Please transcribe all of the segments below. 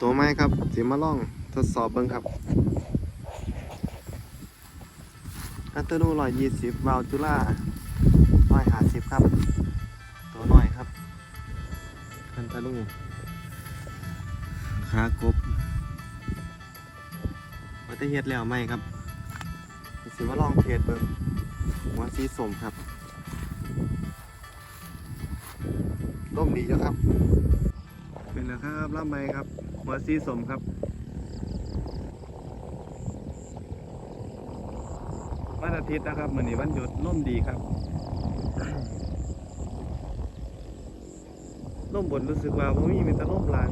ตัวไม้ครับสิมาล่องทดสอบเบิ่งครับอัตโนร้อยยี่สิบวาลจุล่าร้อยห้าสิบครับ ตัวน้อยครับอันตนูขากบวัตเฮ็ดแล้วไหมครับสิมาลองเพจเบิ่งหัวสีสมครับร่มดีจ้ะครับเป็นแล้ว ครับล่ำไหมครับหัวสีสมครับ วันอาทิตย์นะครับเหมือนี้วันหยุดร่มดีครับร่มบนรู้สึกว่าผมมีมีแต่ร่มลาง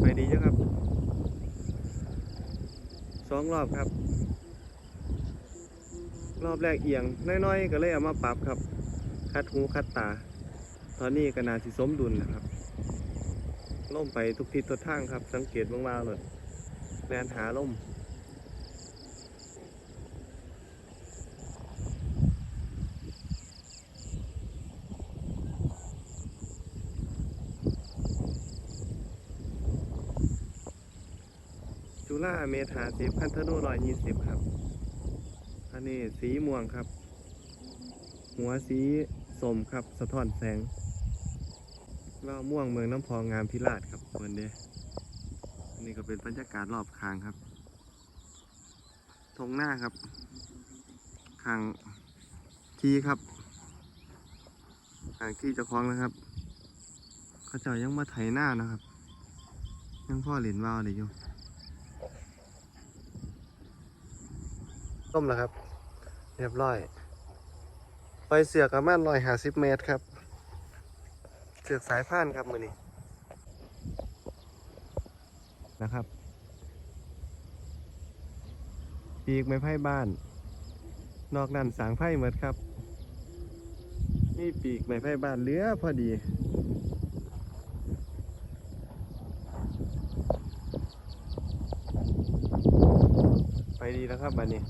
ไปดีจ้ะครับสองรอบครับ รอบแรกเอียงน้อยๆ ก็เลยเอามาปรับครับ คัดหูคัดตา ตอนนี้ก็นาสิสมดุลนะครับล่มไปทุกทิศทุกทางครับ สังเกตบ้างๆเลยแนนหาล่มจุฬาเมธาสิบคันธนูร้อยยี่สิบครับ อันนี้สีม่วงครับ หัวสีสมครับ สะท้อนแสง ว่าม่วงเมืองน้ำพองงามพิราชครับเพื่อนเด้อันนี้ก็เป็นบรรยากาศรอบข้างครับทงหน้าครับข้างทีครับข้างที่เจ้าของนะครับ เขาเจ้ายังมาไถหน้านะครับ ยังพ่อเหรียญวาวเลยอยู่ต้มแล้วครับ เรียบร้อย ไปเสือกประมาณร้อยห้าสิบเมตรครับ เสือกสายพานครับมือนี้นะครับปีกไม้ไผ่บ้าน นอกนั้นสางไผ่หมดครับนี่ปีกไม้ไผ่บ้านเหลือพอดีไปดีแล้วครับบันนี้